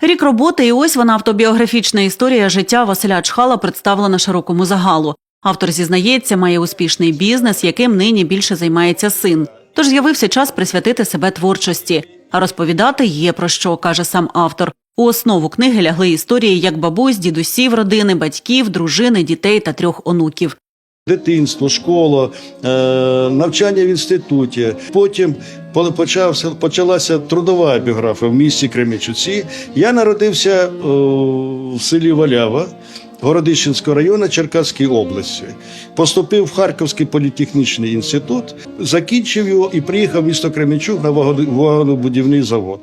Рік роботи, і ось вона автобіографічна історія життя Василя Чхала представлена широкому загалу. Автор зізнається, має успішний бізнес, яким нині більше займається син. Тож з'явився час присвятити себе творчості. А розповідати є про що, каже сам автор. У основу книги лягли історії як бабусь, дідусів родини, батьків, дружини, дітей та трьох онуків. Дитинство, школа, е, навчання в інституті. Потім по- почався, почалася трудова біографія в місті Кременчуці. Я народився е, в селі Валява. Городищенського району Черкаської області поступив в Харківський політехнічний інститут, закінчив його і приїхав в місто Кременчук на вагонобудівний завод.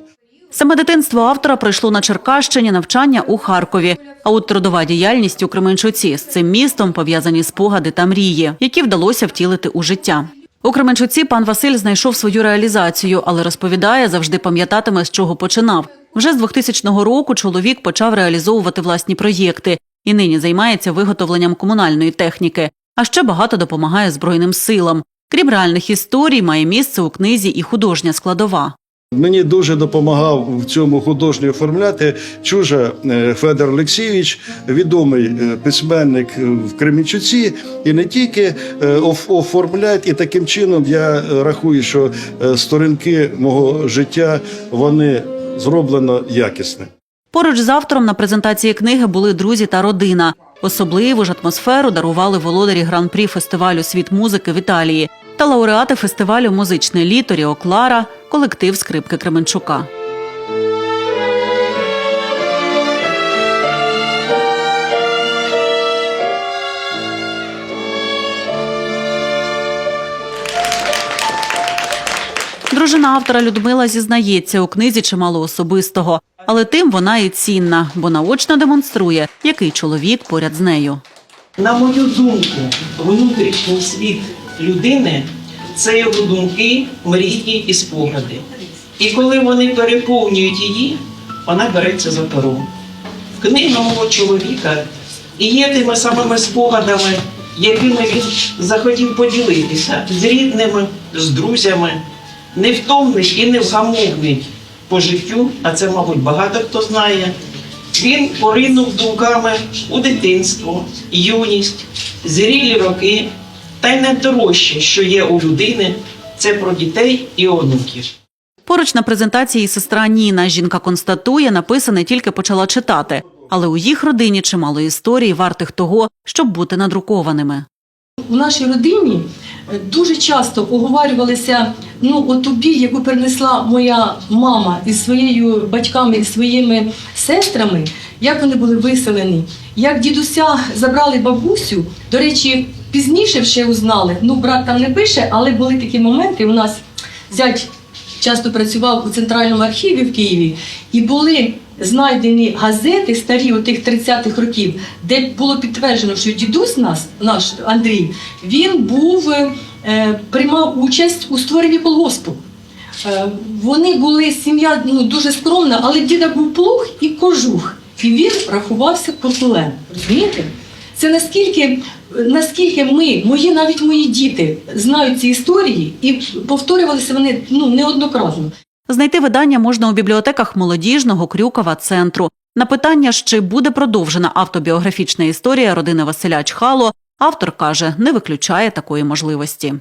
Саме дитинство автора пройшло на Черкащині, навчання у Харкові. А от трудова діяльність у Кременчуці з цим містом пов'язані спогади та мрії, які вдалося втілити у життя. У Кременчуці пан Василь знайшов свою реалізацію, але розповідає, завжди пам'ятатиме, з чого починав. Вже з 2000 року чоловік почав реалізовувати власні проєкти і нині займається виготовленням комунальної техніки, а ще багато допомагає Збройним силам. Крім реальних історій, має місце у книзі і художня складова. Мені дуже допомагав в цьому художньо оформляти чужа е, Федор Олексійович, відомий е, письменник е, в Кремінчуці, і не тільки оф- оформляють, і таким чином я рахую, що сторінки мого життя вони зроблено якісне. Поруч з автором на презентації книги були друзі та родина. Особливу ж атмосферу дарували володарі гран-прі фестивалю Світ музики в Італії та лауреати фестивалю Музичне літо Ріо Клара, колектив скрипки Кременчука. Дружина автора Людмила зізнається, у книзі чимало особистого, але тим вона і цінна, бо наочно демонструє, який чоловік поряд з нею. На мою думку, внутрішній світ людини це його думки, мрії і спогади. І коли вони переповнюють її, вона береться за перо. Книга мого чоловіка і є тими самими спогадами, якими він захотів поділитися з рідними, з друзями, невтомний і невгамовний по життю, а це, мабуть, багато хто знає. Він поринув думками у дитинство, юність, зрілі роки, та й найдорожче, що є у людини, це про дітей і онуків. Поруч на презентації сестра Ніна. Жінка констатує, написане тільки почала читати, але у їх родині чимало історій, вартих того, щоб бути надрукованими. У нашій родині е, дуже часто оговорювалися ну, оту біль, яку перенесла моя мама із своєю батьками і своїми сестрами, як вони були виселені, як дідуся забрали бабусю. До речі, пізніше ще узнали. Ну, брат там не пише, але були такі моменти. У нас зять часто працював у центральному архіві в Києві, і були знайдені газети старі отих 30-х років, де було підтверджено, що дідусь нас, наш Андрій, він був е, приймав участь у створенні колгоспу. Е, Вони були сім'я ну, дуже скромна, але діда був плуг і кожух. І він рахувався куркулем. Розумієте? Це наскільки, наскільки ми, мої навіть мої діти, знають ці історії і повторювалися вони ну, неоднократно. Знайти видання можна у бібліотеках молодіжного Крюкова центру. На питання, чи буде продовжена автобіографічна історія родини Василя Чхало, автор каже, не виключає такої можливості.